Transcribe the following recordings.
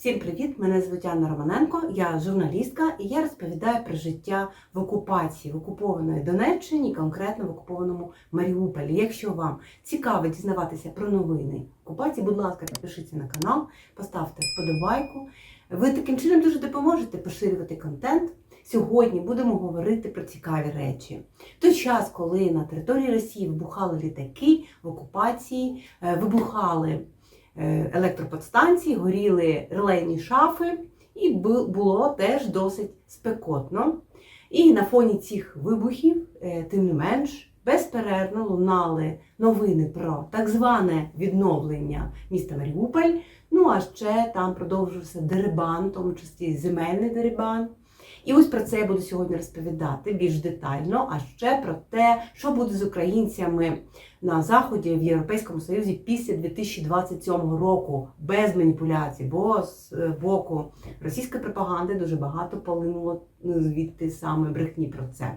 Всім привіт! Мене звуть Анна Романенко, я журналістка і я розповідаю про життя в окупації, в окупованої Донеччині, конкретно в окупованому Маріуполі. Якщо вам цікаво дізнаватися про новини окупації, будь ласка, підпишіться на канал, поставте вподобайку. Ви таким чином дуже допоможете поширювати контент. Сьогодні будемо говорити про цікаві речі. Той час, коли на території Росії вибухали літаки в окупації, е, вибухали е, електроподстанції, горіли релейні шафи, і було теж досить спекотно. І на фоні цих вибухів, е, тим не менш, безперервно лунали новини про так зване відновлення міста Маріуполь. Ну а ще там продовжувався дерибан, в тому числі земельний дерибан. І ось про це я буду сьогодні розповідати більш детально, а ще про те, що буде з українцями на заході в Європейському Союзі після 2027 року без маніпуляцій, бо з е, боку російської пропаганди дуже багато полинуло ну, звідти саме брехні про це.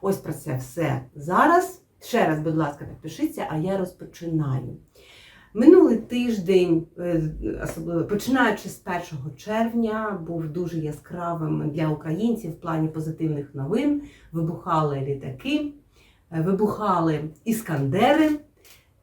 Ось про це все зараз. Ще раз, будь ласка, підпишіться, а я розпочинаю. Минулий тиждень, е, особливо починаючи з 1 червня, був дуже яскравим для українців в плані позитивних новин. Вибухали літаки, е, вибухали іскандери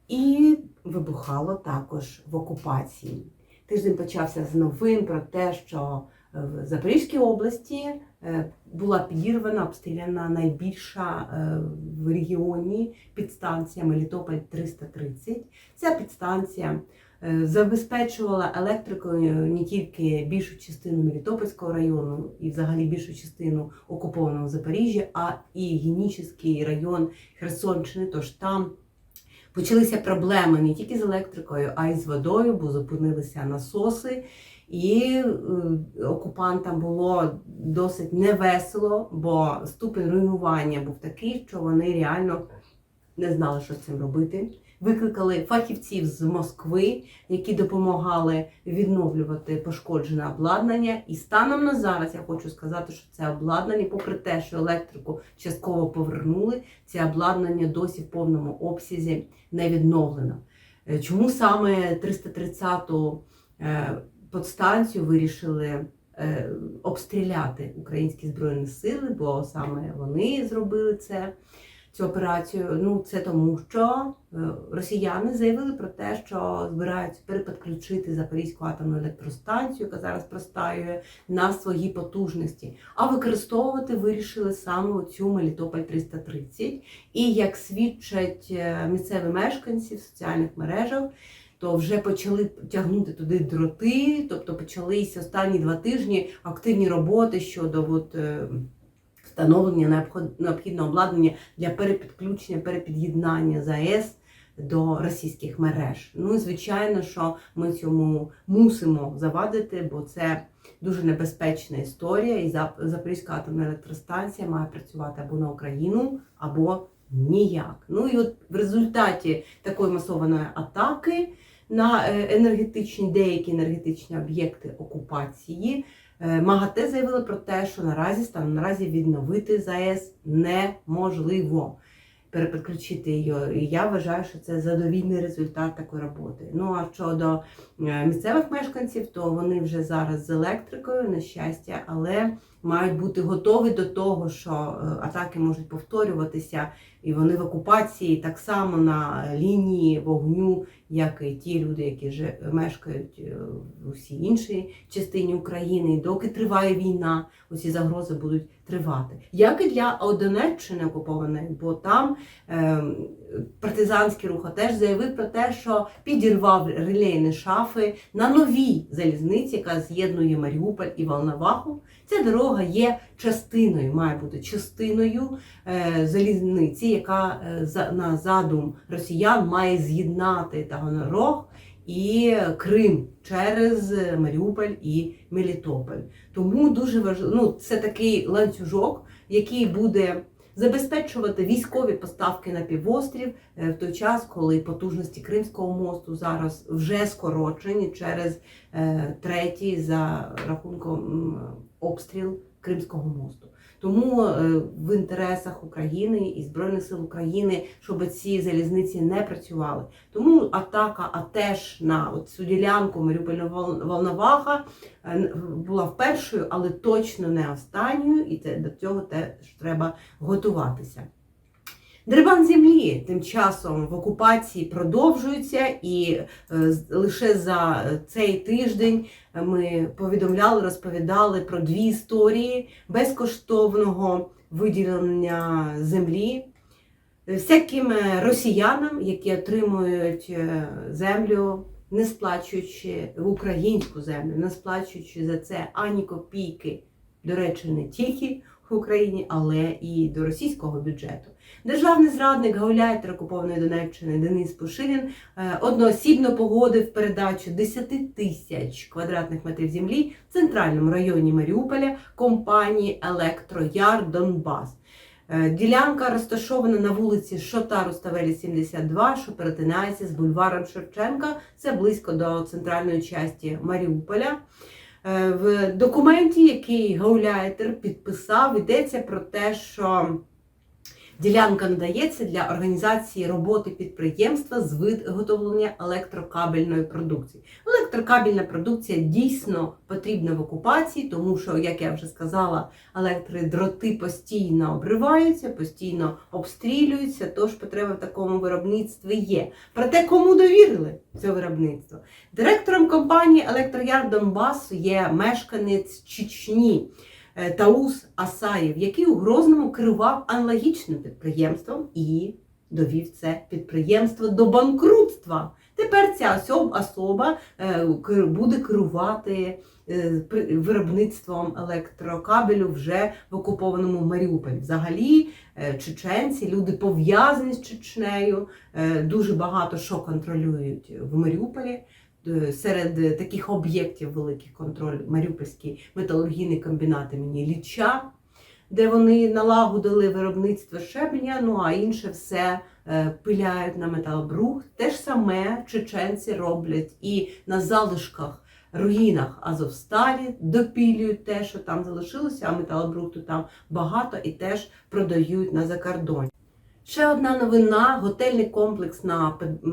і вибухало також в окупації. Тиждень почався з новин про те, що в Запорізькій області е, була підірвана, обстріляна найбільша е, в регіоні підстанція Мелітополь 330. Ця підстанція е, забезпечувала електрикою не тільки більшу частину Мелітопольського району і взагалі більшу частину окупованого Запоріжжя, а і Генічний район Херсонщини. Тож там почалися проблеми не тільки з електрикою, а й з водою, бо зупинилися насоси. І е, окупантам було досить невесело, бо ступень руйнування був такий, що вони реально не знали, що з цим робити. Викликали фахівців з Москви, які допомагали відновлювати пошкоджене обладнання. І станом на зараз я хочу сказати, що це обладнання, попри те, що електрику частково повернули, це обладнання досі в повному обсязі не відновлено. Е, Чому саме 330-ту е, подстанцію вирішили е, обстріляти українські збройні сили, бо саме вони зробили це. Цю операцію, ну це тому, що е, росіяни заявили про те, що збираються переподключити Запорізьку атомну електростанцію, яка зараз простаює на свої потужності. А використовувати вирішили саме цю Мелітополь 330. І як свідчать е, місцеві мешканці в соціальних мережах, то вже почали тягнути туди дроти, тобто почалися останні два тижні активні роботи щодо от, е, встановлення необхідного обладнання для перепідключення, перепід'єднання ЗАЕС до російських мереж. Ну і звичайно, що ми цьому мусимо завадити, бо це дуже небезпечна історія, і Запорізька атомна електростанція має працювати або на Україну, або ніяк. Ну і от в результаті такої масованої атаки на е, енергетичні деякі енергетичні об'єкти окупації. е, МАГАТЕ заявили про те, що наразі станом наразі відновити ЗАЕС неможливо перепідключити її. І я вважаю, що це задовільний результат такої роботи. Ну а щодо е, місцевих мешканців, то вони вже зараз з електрикою, на щастя, але мають бути готові до того, що атаки можуть повторюватися, і вони в окупації так само на лінії вогню, як і ті люди, які ж мешкають е, в усій іншій частині України. І доки триває війна, усі загрози будуть тривати. Як і для Одонеччини окупованої, бо там е, партизанський рух теж заявив про те, що підірвав релейні шафи на новій залізниці, яка з'єднує Маріуполь і Волноваху. Ця дорога є частиною, має бути частиною е, залізниці, яка е, на задум росіян має з'єднати Таганрог і Крим через Маріуполь і Мелітополь. Тому дуже важливо, ну це такий ланцюжок, який буде забезпечувати військові поставки на півострів е, в той час, коли потужності Кримського мосту зараз вже скорочені через е, третій за рахунком обстріл Кримського мосту. Тому е, в інтересах України і Збройних сил України, щоб ці залізниці не працювали. Тому атака АТЕШ на от цю ділянку Маріуполь Волноваха е, була першою, але точно не останньою, і це до цього теж треба готуватися. Дерибан землі тим часом в окупації продовжується, і е, лише за цей тиждень ми повідомляли, розповідали про дві історії безкоштовного виділення землі е, всяким е, росіянам, які отримують е, землю, не сплачуючи українську землю, не сплачуючи за це ані копійки. До речі, не тільки в Україні, але і до російського бюджету. Державний зрадник гауляйтер окупованої Донеччини Денис Пушилін е, одноосібно погодив передачу 10 тисяч квадратних метрів землі в центральному районі Маріуполя компанії Електрояр Донбас. Е, Ділянка розташована на вулиці Шота Руставелі 72, що перетинається з бульваром Шевченка. Це близько до центральної частини Маріуполя. Е, В документі, який Гауляйтер підписав, йдеться про те, що ділянка надається для організації роботи підприємства з виготовлення електрокабельної продукції. Електрокабельна продукція дійсно потрібна в окупації, тому що, як я вже сказала, електродроти постійно обриваються, постійно обстрілюються, тож потреба в такому виробництві є. Проте кому довірили це виробництво? Директором компанії Електрояр Донбасу є мешканець Чечні. Е, Таус Асаєв, який у Грозному керував аналогічним підприємством і довів це підприємство до банкрутства. Тепер ця особ- особа е, буде керувати е, виробництвом електрокабелю вже в окупованому Маріуполі. Взагалі, чеченці, люди пов'язані з Чечнею, дуже багато що контролюють в Маріуполі. Е, Серед таких об'єктів великих контроль Маріупольський металургійний комбінат імені Ліча, де вони налагодили виробництво щебня, ну а інше все е, пиляють на металобрух. Те ж саме чеченці роблять і на залишках, руїнах Азовсталі допілюють те, що там залишилося, а металобрухту там багато і теж продають на закордоні. Ще одна новина: готельний комплекс на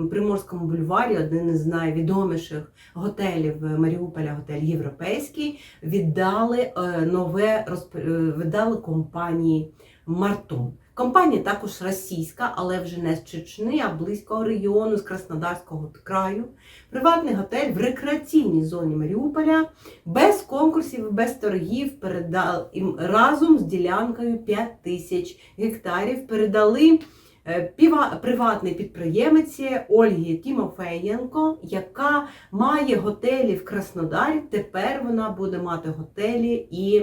Приморському бульварі, один із найвідоміших готелів Маріуполя, готель Європейський, віддали е, нове е, віддали компанії Мартон. Компанія також російська, але вже не з Чечни, а близького регіону, з Краснодарського краю. Приватний готель в рекреаційній зоні Маріуполя без конкурсів, без торгів передав разом з ділянкою 5 тисяч гектарів. Передали е, приватний підприємець Ольгі Тімофеєнко, яка має готелі в Краснодарі. Тепер вона буде мати готелі і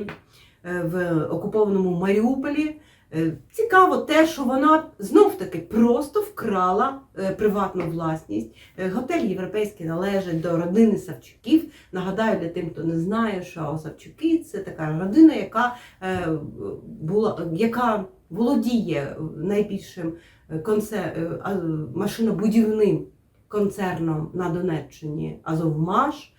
е, в окупованому Маріуполі. Е, Цікаво те, що вона знов таки просто вкрала е, приватну власність. Е, Готель європейський належить до родини Савчуків. Нагадаю для тим, хто не знає, що Савчуки це така родина, яка була яка володіє найбільшим машинобудівним концерном на Донеччині Азовмаш.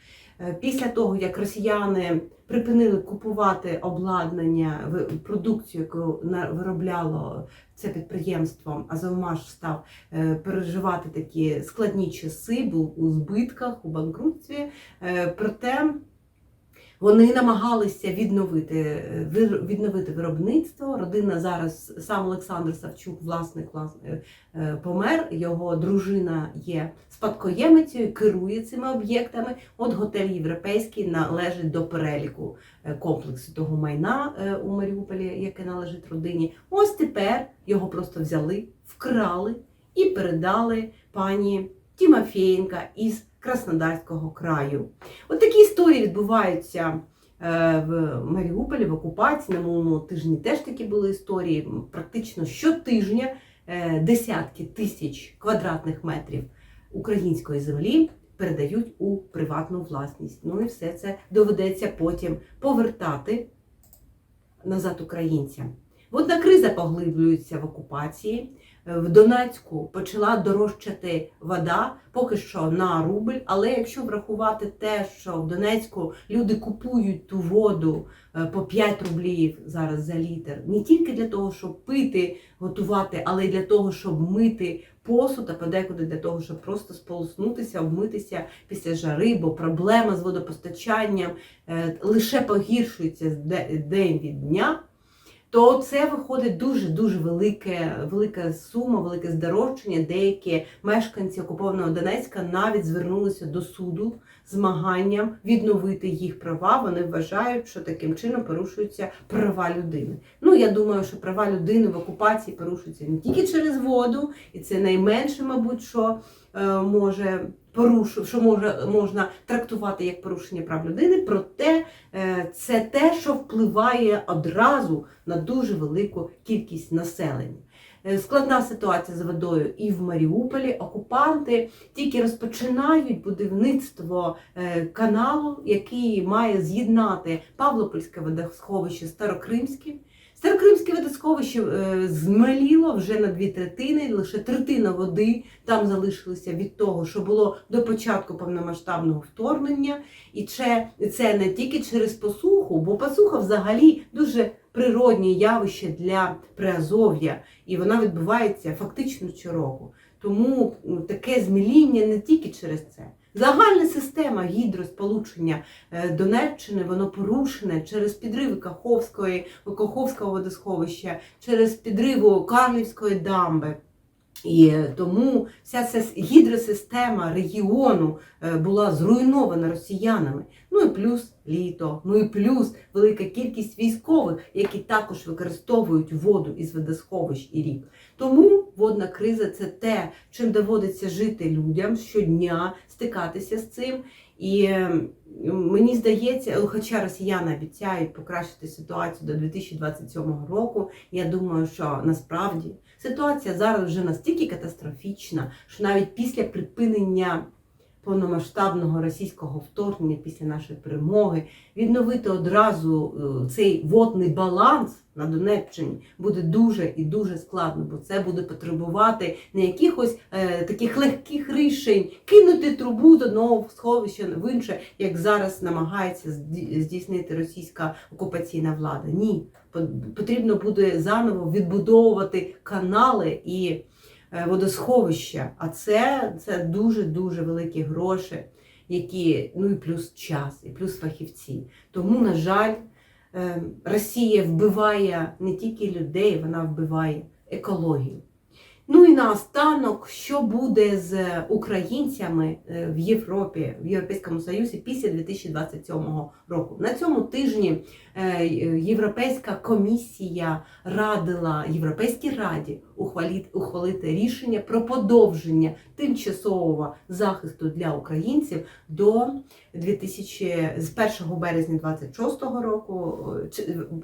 Е, Після того, як росіяни припинили купувати обладнання, продукцію, яку виробляло це підприємство, Азовмаш став е, переживати такі складні часи, був у збитках, у банкрутстві. Е, Проте вони намагалися відновити, е, відновити виробництво. Родина зараз, сам Олександр Савчук, власник, власне, е, помер. Його дружина є спадкоємицею, керує цими об'єктами. От готель європейський належить до переліку е, комплексу того майна е, у Маріуполі, яке належить родині. Ось тепер його просто взяли, вкрали і передали пані Тімофєєнка із Краснодарського краю. От такі історії відбуваються е, в Маріуполі, в окупації. На минулому тижні теж такі були історії. Практично щотижня е, десятки тисяч квадратних метрів української землі передають у приватну власність. Ну і все це доведеться потім повертати назад українцям. Водна криза поглиблюється в окупації. е, в Донецьку почала дорожчати вода поки що на рубль. Але якщо врахувати те, що в Донецьку люди купують ту воду е, по 5 рублів зараз за літр, не тільки для того, щоб пити, готувати, але й для того, щоб мити посуд, а подекуди для того, щоб просто сполоснутися, вмитися після жари, бо проблема з водопостачанням е, лише погіршується день від дня. То це виходить дуже дуже велике, велика сума, велике здорожчання. Деякі мешканці окупованого Донецька навіть звернулися до суду змаганням відновити їх права. Вони вважають, що таким чином порушуються права людини. Ну я думаю, що права людини в окупації порушуються не тільки через воду, і це найменше, мабуть, що може порушу, що може можна трактувати як порушення прав людини. Проте е, це те, що впливає одразу на дуже велику кількість населення. Е, Складна ситуація з водою і в Маріуполі. Окупанти тільки розпочинають будівництво е, каналу, який має з'єднати Павлопольське водосховище з Старокримським. Старокримське водосховище е, змаліло вже на дві третини, лише третина води там залишилася від того, що було до початку повномасштабного вторгнення. І це, це не тільки через посуху, бо посуха взагалі дуже природнє явище для Приазов'я, і вона відбувається фактично щороку. Тому таке зміління не тільки через це. Загальна система гідросполучення е, Донеччини воно порушене через підриви Каховської, Каховського водосховища, через підриву Карлівської дамби. І е, тому вся ця гідросистема регіону е, була зруйнована росіянами. Ну і плюс літо, ну і плюс велика кількість військових, які також використовують воду із водосховищ і рік. Тому водна криза це те, чим доводиться жити людям щодня, стикатися з цим. І е, мені здається, хоча росіяни обіцяють покращити ситуацію до 2027 року, я думаю, що насправді ситуація зараз вже настільки катастрофічна, що навіть після припинення повномасштабного російського вторгнення, після нашої перемоги, відновити одразу е, цей водний баланс на Донеччині буде дуже і дуже складно, бо це буде потребувати не якихось е, таких легких рішень, кинути трубу з одного сховища в інше, як зараз намагається зді- здійснити російська окупаційна влада. Ні, По- потрібно буде заново відбудовувати канали і водосховища. А це, це дуже дуже великі гроші, які ну і плюс час, і плюс фахівці. Тому, на жаль, е, Росія вбиває не тільки людей, вона вбиває екологію. Ну і наостанок, що буде з українцями е, в Європі, в Європейському Союзі після 2027 року. На цьому тижні е, Європейська комісія радила Європейській раді ухвалити, рішення про подовження тимчасового захисту для українців до 2000, з 1 березня 26 року,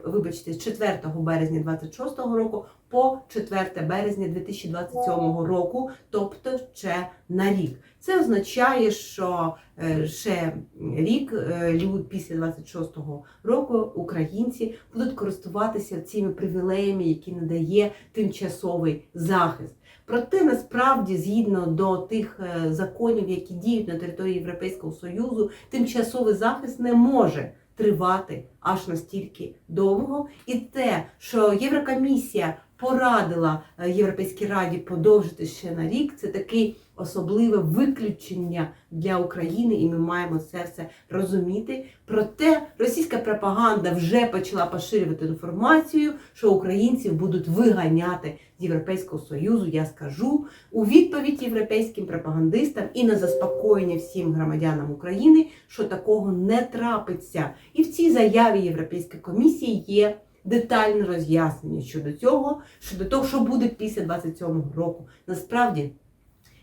вибачте, з 4 березня 26 року по 4 березня 2027 року, тобто ще на рік. Це означає, що е, ще рік е, після 26-го року українці будуть користуватися цими привілеями, які надає тимчасовий захист. Проте насправді, згідно до тих е, законів, які діють на території Європейського Союзу, тимчасовий захист не може тривати аж настільки довго. І те, що Єврокомісія порадила е, Європейській Раді подовжити ще на рік, це такий особливе виключення для України, і ми маємо це все розуміти. Проте російська пропаганда вже почала поширювати інформацію, що українців будуть виганяти з Європейського Союзу. Я скажу у відповідь європейським пропагандистам і на заспокоєння всім громадянам України, що такого не трапиться. І в цій заяві Європейської комісії є детальне роз'яснення щодо цього, щодо того, що буде після 27 року. Насправді.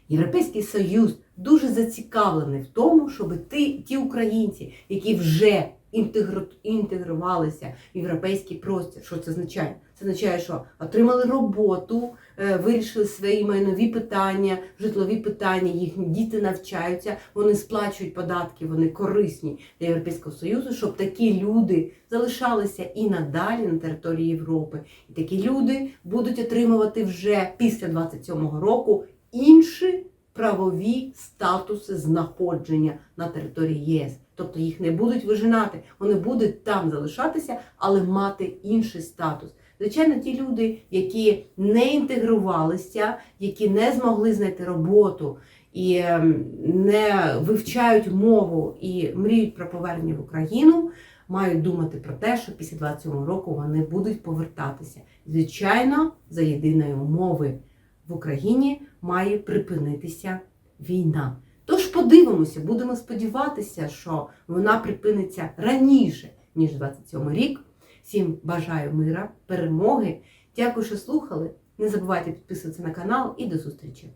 Європейський Союз дуже зацікавлений в тому, щоб ті українці, які вже інтегру- інтегрувалися в європейський простір. Що це означає? Це означає, що отримали роботу, е, вирішили свої майнові питання, житлові питання, їхні діти навчаються, вони сплачують податки, вони корисні для Європейського Союзу, щоб такі люди залишалися і надалі на території Європи. І такі люди будуть отримувати вже після 27-го року інші правові статуси знаходження на території ЄС. Тобто їх не будуть вижинати, вони будуть там залишатися, але мати інший статус. Звичайно, ті люди, які не інтегрувалися, які не змогли знайти роботу і ем, не вивчають мову і мріють про повернення в Україну, мають думати про те, що після 27 року вони будуть повертатися. Звичайно, за єдиної умови в Україні має припинитися війна. Подивимося, будемо сподіватися, що вона припиниться раніше, ніж 27 рік. Всім бажаю мира, перемоги. Дякую, що слухали. Не забувайте підписуватися на канал і до зустрічі!